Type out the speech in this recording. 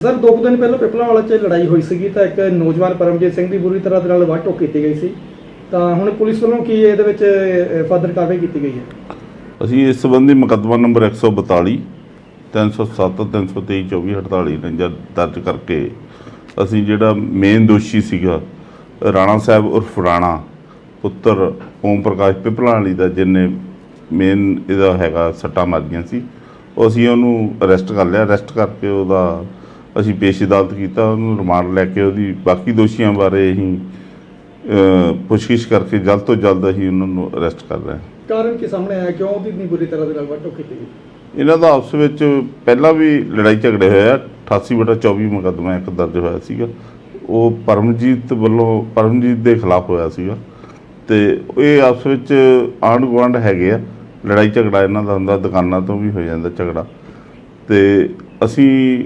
Sir, ਦੋ ਕੁ ਦਿਨ ਪਹਿਲਾਂ ਪਿਪਲਾ ਵਾਲਾ 'ਚ ਲੜਾਈ ਹੋਈ ਸੀਗੀ ਤਾਂ ਇੱਕ ਨੌਜਵਾਨ ਪਰਮਜੀਤ ਸਿੰਘ ਦੀ ਬੁਰੀ ਤਰ੍ਹਾਂ ਦੇ ਨਾਲ ਵਾਟੋ ਕੀਤੀ ਗਈ ਸੀ। ਤਾਂ ਹੁਣ ਪੁਲਿਸ ਵੱਲੋਂ ਕੀ ਇਹਦੇ ਵਿੱਚ ਫਰਦਰ ਕਾਰਵਾਈ ਕੀਤੀ ਗਈ ਹੈ? ਅਸੀਂ ਇਸ ਸੰਬੰਧੀ ਮੁਕੱਦਮਾ ਨੰਬਰ 142 307 323 24 48 49 ਦਰਜ ਕਰਕੇ ਅਸੀਂ ਜਿਹੜਾ ਮੇਨ ਦੋਸ਼ੀ ਸੀਗਾ, ਰਾਣਾ ਸਾਹਿਬ ਉਰਫ ਰਾਣਾ, ਪੁੱਤਰ ਓਮ ਪ੍ਰਕਾਸ਼ ਪਿਪਲਾਂ ਵਾਲੀ ਦਾ ਜਿਹਨੇ ਮੇਨ ਇਹਦਾ ਹੈਗਾ ਸੱਟਾਂ ਮਾਰੀਆਂ ਸੀ, ਉਹ ਅਸੀਂ ਉਹਨੂੰ ਅਰੈਸਟ ਕਰ ਲਿਆ। ਅਰੈਸਟ ਕਰਕੇ ਉਹਦਾ ਅਸੀਂ ਪੇਸ਼ ਅਦਾਲਤ ਕੀਤਾ ਉਹਨੂੰ ਰਿਮਾਂਡ ਲੈ ਕੇ ਉਹਦੀ ਬਾਕੀ ਦੋਸ਼ੀਆਂ ਬਾਰੇ ਅਸੀਂ ਪੁੱਛਗਿੱਛ ਕਰਕੇ ਜਲਦ ਤੋਂ ਜਲਦ ਅਸੀਂ ਉਹਨਾਂ ਨੂੰ ਅਰੈਸਟ ਕਰ ਰਹੇ ਹਾਂ। ਕਾਰਨ ਕੀ ਸਾਹਮਣੇ ਆਇਆ? ਕਿਉਂ ਉਹਦੀ ਇੰਨੀ ਬੁਰੀ ਤਰ੍ਹਾਂ ਦੇ ਨਾਲ ਵਾਟੋ ਕੀਤੀ ਗਈ? ਇਹਨਾਂ ਦਾ ਆਪਸ ਵਿੱਚ ਪਹਿਲਾਂ ਵੀ ਲੜਾਈ ਝਗੜੇ ਹੋਏ ਆ 88 ਬਟਾ 24 ਮੁਕੱਦਮਾ ਇੱਕ ਦਰਜ ਹੋਇਆ ਸੀਗਾ। ਉਹ ਪਰਮਜੀਤ ਵੱਲੋਂ ਪਰਮਜੀਤ ਦੇ ਖਿਲਾਫ ਹੋਇਆ ਸੀਗਾ। ਤੇ ਇਹ ਆਪਸ ਵਿੱਚ ਆਂਢ ਗੁਆਂਢ ਹੈਗੇ ਆ। ਲੜਾਈ ਝਗੜਾ ਇਹਨਾਂ ਦਾ ਹੁੰਦਾ ਦੁਕਾਨਾਂ ਤੋਂ ਵੀ ਹੋ ਜਾਂਦਾ ਝਗੜਾ। ਤੇ ਅਸੀਂ